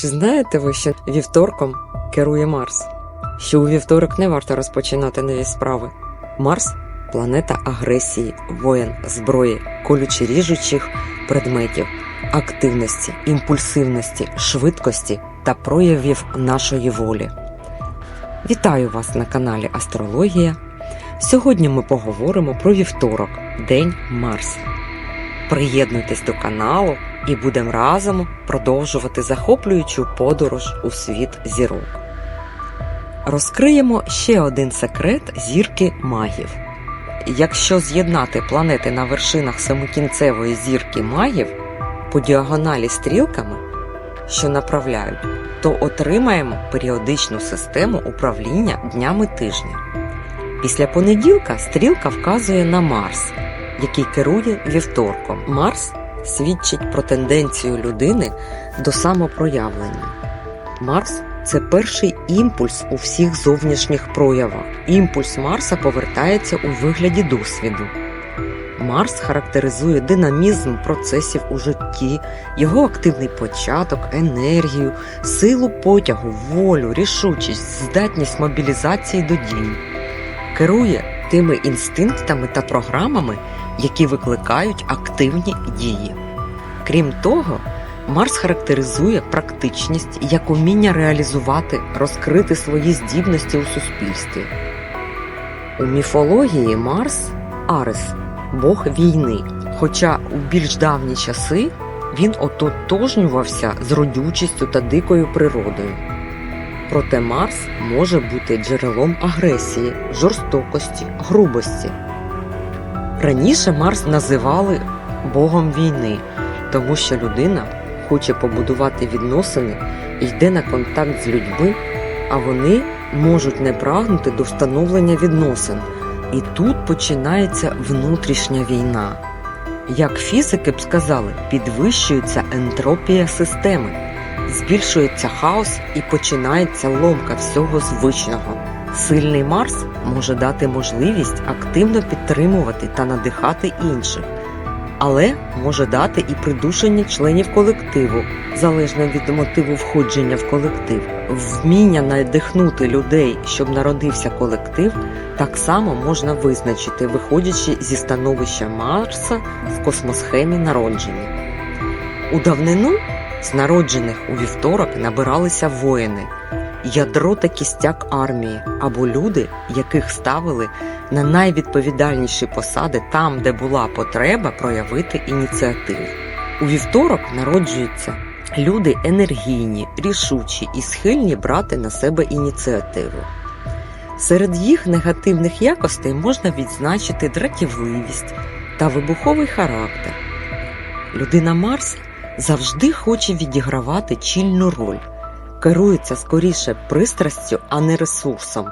Чи знаєте ви, що вівторком керує Марс? Що у вівторок не варто розпочинати нові справи? Марс планета агресії, воєн, зброї, колюче ріжучих предметів, активності, імпульсивності, швидкості та проявів нашої волі. Вітаю вас на каналі Астрологія. Сьогодні ми поговоримо про вівторок, День Марса. Приєднуйтесь до каналу і будемо разом продовжувати захоплюючу подорож у світ зірок. Розкриємо ще один секрет зірки магів. Якщо з'єднати планети на вершинах семикінцевої зірки магів по діагоналі стрілками, що направляють, то отримаємо періодичну систему управління днями тижня. Після понеділка стрілка вказує на Марс, який керує вівторком. Марс свідчить про тенденцію людини до самопроявлення. Марс це перший імпульс у всіх зовнішніх проявах. Імпульс Марса повертається у вигляді досвіду. Марс характеризує динамізм процесів у житті, його активний початок, енергію, силу потягу, волю, рішучість, здатність мобілізації до дій. Керує тими інстинктами та програмами, які викликають активні дії. Крім того, Марс характеризує практичність як уміння реалізувати, розкрити свої здібності у суспільстві. У міфології Марс Арес бог війни, хоча у більш давні часи він ототожнювався з родючістю та дикою природою. Проте Марс може бути джерелом агресії, жорстокості, грубості. Раніше Марс називали богом війни, тому що людина хоче побудувати відносини йде на контакт з людьми, а вони можуть не прагнути до встановлення відносин. І тут починається внутрішня війна. Як фізики б сказали, підвищується ентропія системи, збільшується хаос і починається ломка всього звичного. Сильний Марс може дати можливість активно підтримувати та надихати інших, але може дати і придушення членів колективу, залежно від мотиву входження в колектив. Вміння надихнути людей, щоб народився колектив, так само можна визначити, виходячи зі становища Марса в космосхемі народження. У давнину з народжених у вівторок набиралися воїни, ядро та кістяк армії або люди, яких ставили на найвідповідальніші посади там, де була потреба проявити ініціативу. У вівторок народжуються люди енергійні, рішучі і схильні брати на себе ініціативу. Серед їх негативних якостей можна відзначити дратівливість та вибуховий характер. Людина Марс завжди хоче відігравати чільну роль, керується скоріше пристрастю, а не ресурсом.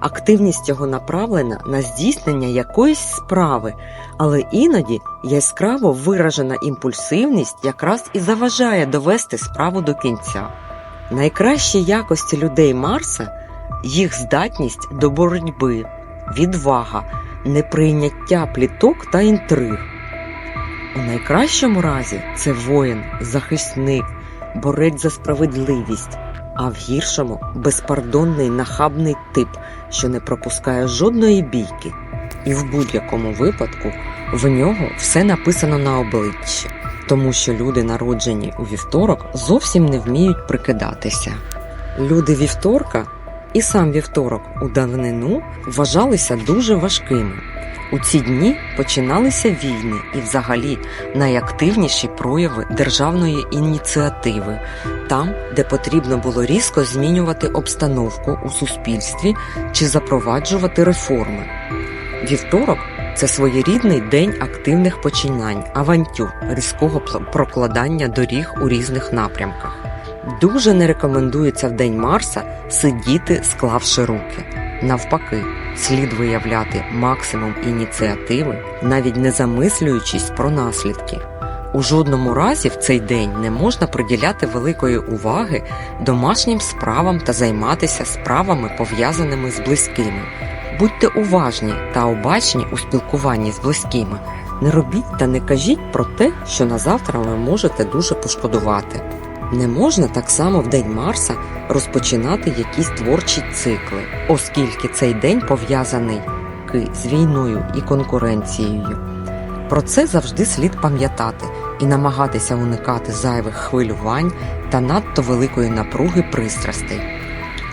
Активність його направлена на здійснення якоїсь справи, але іноді яскраво виражена імпульсивність якраз і заважає довести справу до кінця. Найкращі якості людей Марса їх здатність до боротьби, відвага, неприйняття пліток та інтриг. У найкращому разі це воїн, захисник, борець за справедливість, а в гіршому безпардонний нахабний тип, що не пропускає жодної бійки. І в будь-якому випадку в нього все написано на обличчі, тому що люди, народжені у вівторок, зовсім не вміють прикидатися. Люди вівторка і сам вівторок у давнину вважалися дуже важкими. У ці дні починалися війни і, взагалі, найактивніші прояви державної ініціативи, там, де потрібно було різко змінювати обстановку у суспільстві чи запроваджувати реформи. Вівторок це своєрідний день активних починань, авантюр, різкого прокладання доріг у різних напрямках. Дуже не рекомендується в день Марса сидіти, склавши руки. Навпаки, слід виявляти максимум ініціативи, навіть не замислюючись про наслідки. У жодному разі в цей день не можна приділяти великої уваги домашнім справам та займатися справами, пов'язаними з близькими. Будьте уважні та обачні у спілкуванні з близькими. Не робіть та не кажіть про те, що на завтра ви можете дуже пошкодувати. Не можна так само в День Марса розпочинати якісь творчі цикли, оскільки цей день пов'язаний з війною і конкуренцією. Про це завжди слід пам'ятати і намагатися уникати зайвих хвилювань та надто великої напруги пристрастей.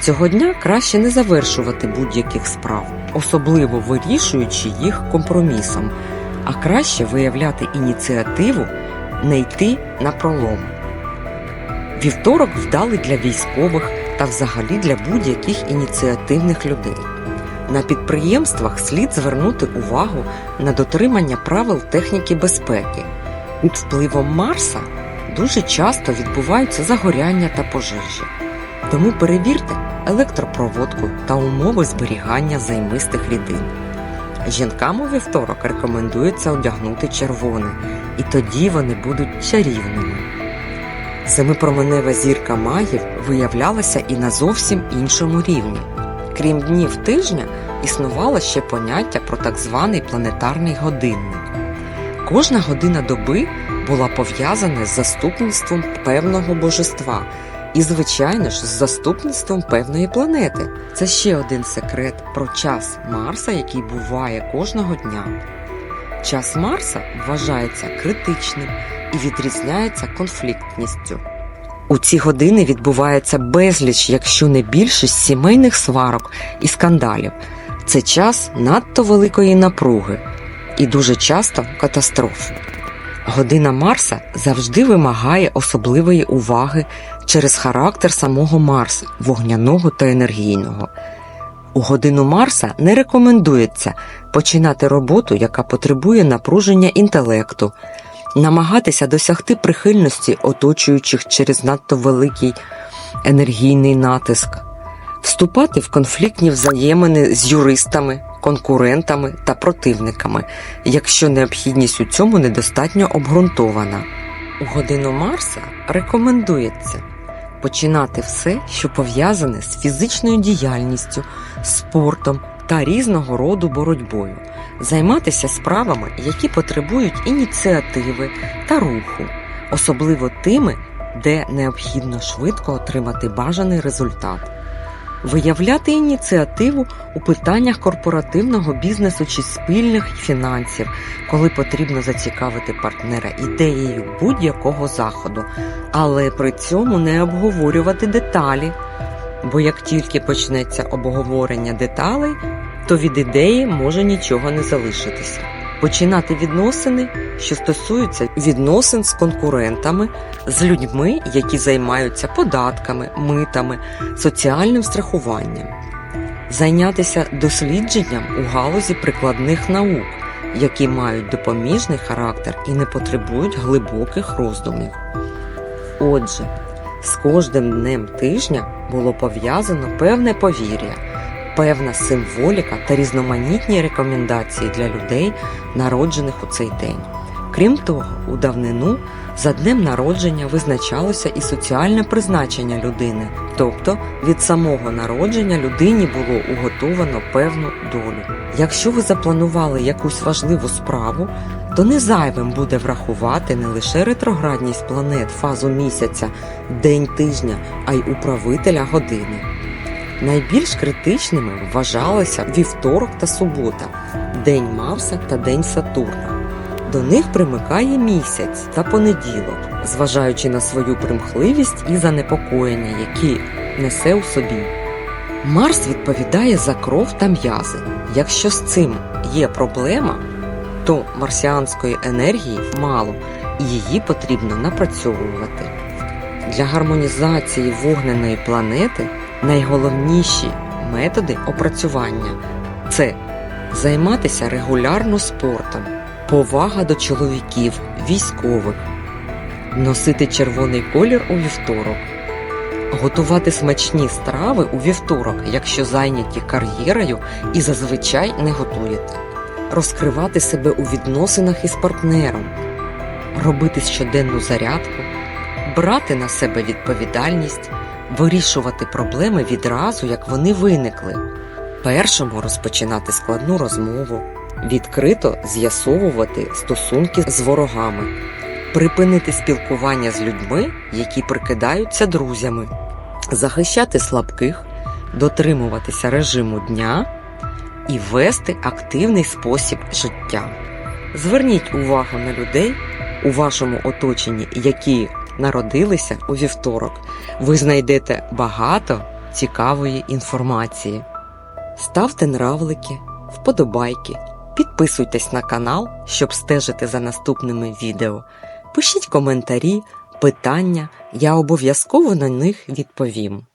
Цього дня краще не завершувати будь-яких справ, особливо вирішуючи їх компромісом, а краще виявляти ініціативу, не йти на пролом. Вівторок вдалий для військових та взагалі для будь-яких ініціативних людей. На підприємствах слід звернути увагу на дотримання правил техніки безпеки. Під впливом Марса дуже часто відбуваються загоряння та пожежі. Тому перевірте електропроводку та умови зберігання займистих рідин. Жінкам у вівторок рекомендується одягнути червоне, і тоді вони будуть чарівними. Семипроменева зірка магів виявлялася і на зовсім іншому рівні. Крім днів тижня, існувало ще поняття про так званий планетарний годинник. Кожна година доби була пов'язана з заступництвом певного божества і, звичайно ж, з заступництвом певної планети. Це ще один секрет про час Марса, який буває кожного дня. Час Марса вважається критичним і відрізняється конфліктністю. У ці години відбувається безліч, якщо не більшість сімейних сварок і скандалів. Це час надто великої напруги і дуже часто катастроф. Година Марса завжди вимагає особливої уваги через характер самого Марса, вогняного та енергійного. У годину Марса не рекомендується починати роботу, яка потребує напруження інтелекту, намагатися досягти прихильності оточуючих через надто великий енергійний натиск, вступати в конфліктні взаємини з юристами, конкурентами та противниками, якщо необхідність у цьому недостатньо обґрунтована. У годину Марса рекомендується починати все, що пов'язане з фізичною діяльністю, спортом та різного роду боротьбою, займатися справами, які потребують ініціативи та руху, особливо тими, де необхідно швидко отримати бажаний результат. Виявляти ініціативу у питаннях корпоративного бізнесу чи спільних фінансів, коли потрібно зацікавити партнера ідеєю будь-якого заходу, але при цьому не обговорювати деталі. Бо як тільки почнеться обговорення деталей, то від ідеї може нічого не залишитися. Починати відносини, що стосуються відносин з конкурентами, з людьми, які займаються податками, митами, соціальним страхуванням, зайнятися дослідженням у галузі прикладних наук, які мають допоміжний характер і не потребують глибоких роздумів. Отже, з кожним днем тижня було пов'язано певне повір'я, певна символіка та різноманітні рекомендації для людей, народжених у цей день. Крім того, у давнину за днем народження визначалося і соціальне призначення людини, тобто від самого народження людині було уготовано певну долю. Якщо ви запланували якусь важливу справу, то не зайвим буде врахувати не лише ретроградність планет, фазу місяця, день тижня, а й управителя години. Найбільш критичними вважалися вівторок та субота, день Марса та день Сатурна. До них примикає місяць та понеділок, зважаючи на свою примхливість і занепокоєння, які несе у собі. Марс відповідає за кров та м'язи. Якщо з цим є проблема, то марсіанської енергії мало і її потрібно напрацьовувати. Для гармонізації вогненої планети найголовніші методи опрацювання це займатися регулярно спортом, повага до чоловіків, військових, носити червоний колір у вівторок, готувати смачні страви у вівторок, якщо зайняті кар'єрою і зазвичай не готуєте, розкривати себе у відносинах із партнером, робити щоденну зарядку, брати на себе відповідальність, вирішувати проблеми відразу, як вони виникли. Першому розпочинати складну розмову, відкрито з'ясовувати стосунки з ворогами, припинити спілкування з людьми, які прикидаються друзями, захищати слабких, дотримуватися режиму дня і вести активний спосіб життя. Зверніть увагу на людей у вашому оточенні, які народилися у вівторок. Ви знайдете багато цікавої інформації. Ставте нравлики, вподобайки, підписуйтесь на канал, щоб стежити за наступними відео. Пишіть коментарі, питання, я обов'язково на них відповім.